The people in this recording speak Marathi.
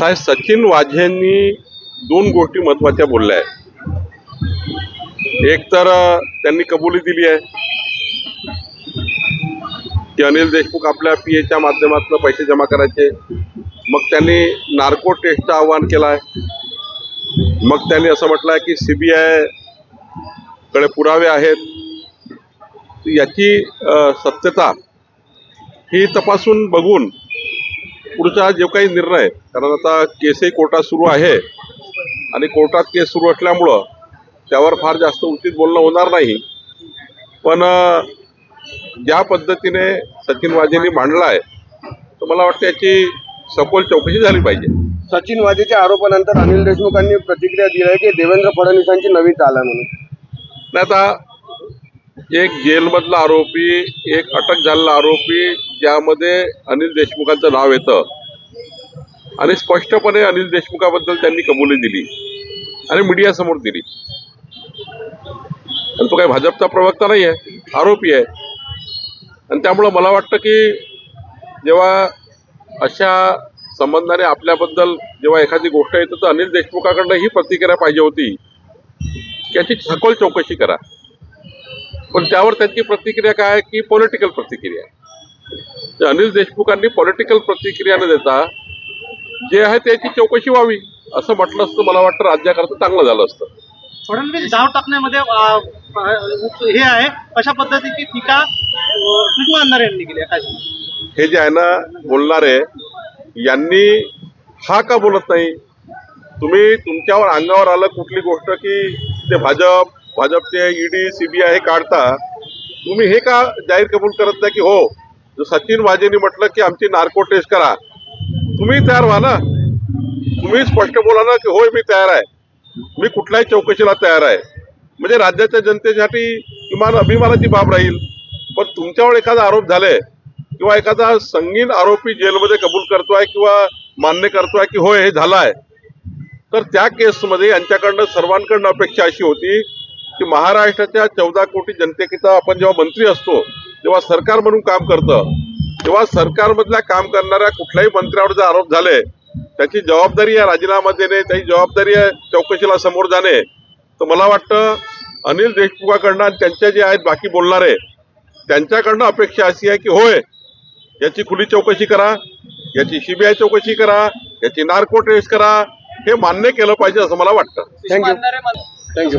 साहेब सचिन वाझेंनी दोन गोष्टी महत्त्वाच्या बोलल्या आहेत. एक तर त्यांनी कबुली दिली आहे की अनिल देशमुख आपल्या पीएच्या माध्यमातून पैसे जमा करायचे. मग त्यांनी नार्को टेस्टचं आवाहन केलं आहे मग त्यांनी असं म्हटलं आहे की सीबीआयकडे पुरावे आहेत. याची सत्यता ही तपासून बघून पुढचा जो काही निर्णय कारण आता केसही कोर्टात सुरू आहे आणि कोर्टात केस सुरू असल्यामुळं त्यावर फार जास्त उचित बोलणं होणार नाही. पण ज्या पद्धतीने सचिन वाझेंनी मांडला आहे तर मला वाटतं याची सखोल चौकशी झाली पाहिजे. सचिन वाजेच्या आरोपानंतर अनिल देशमुखांनी प्रतिक्रिया दिली आहे की देवेंद्र फडणवीसांची नवी चाल आहे म्हणून. नाही आता एक जेलमधला आरोपी एक अटक झालेला आरोपी ज्यामध्ये अनिल देशमुखांचं नाव येतं. आणि स्पष्टपणे अनिल देशमुखाबद्दल त्यांनी कबुली दिली आणि मीडियासमोर दिली. आणि तो काही भाजपचा प्रवक्ता नाही आहे आरोपी आहे. आणि त्यामुळं मला वाटतं की जेव्हा अशा संबंधाने आपल्याबद्दल जेव्हा एखादी गोष्ट येते तर अनिल देशमुखाकडनं ही प्रतिक्रिया पाहिजे होती की याची सखोल चौकशी करा. पण त्यावर त्यांची प्रतिक्रिया काय आहे की पॉलिटिकल प्रतिक्रिया अनिल देशमुखांनी पॉलिटिकल प्रतिक्रिया न देता जे आहे त्याची चौकशी व्हावी असं म्हटलं असतं मला वाटतं राज्याकरता चांगलं झालं असतं. फडणवीस डाव टाकण्यामध्ये हे आहे अशा पद्धतीची टीका अंधारे यांनी केली काय? हे जे आहे ना बोलणारे यांनी हा का बोलत नाही? तुम्ही तुमच्यावर अंगावर आलं कुठली गोष्ट की ते भाजप भाजपचे ईडी सीबीआय हे काढता तुम्ही हे का जाहीर कबूल करत नाही की हो जो सचिन वाजेंनी म्हटलं की आमची नार्को टेस्ट करा तुम्ही तयार व्हा ना. तुम्ही स्पष्ट बोला ना की होय मी तयार आहे. मी कुठल्याही चौकशीला तयार आहे. म्हणजे राज्याच्या जनतेसाठी किमान अभिमानाची बाब राहील. पण तुमच्यावर एखादा आरोप झाले किंवा एखादा संगीन आरोपी जेलमध्ये कबूल करतोय किंवा मान्य करतोय की होय हे झालं आहे तर त्या केसमध्ये यांच्याकडनं सर्वांकडनं अपेक्षा अशी होती की महाराष्ट्राच्या चौदा कोटी जनतेकरिता आपण जेव्हा मंत्री असतो तेव्हा सरकार म्हणून काम करतं. तेव्हा सरकारमधल्या काम करणाऱ्या कुठल्याही मंत्र्यावर जर आरोप झाले त्याची जबाबदारी आहे राजीनामा देणे त्याची जबाबदारी आहे चौकशीला समोर जाणे तर मला वाटतं अनिल देशमुखाकडनं आणि त्यांचे जे आहेत बाकी बोलणारे त्यांच्याकडनं अपेक्षा अशी आहे की होय याची खुली चौकशी करा याची सीबीआय चौकशी करा याची नार्को टेस्ट करा हे मान्य केलं पाहिजे असं मला वाटतं. Thank you thank you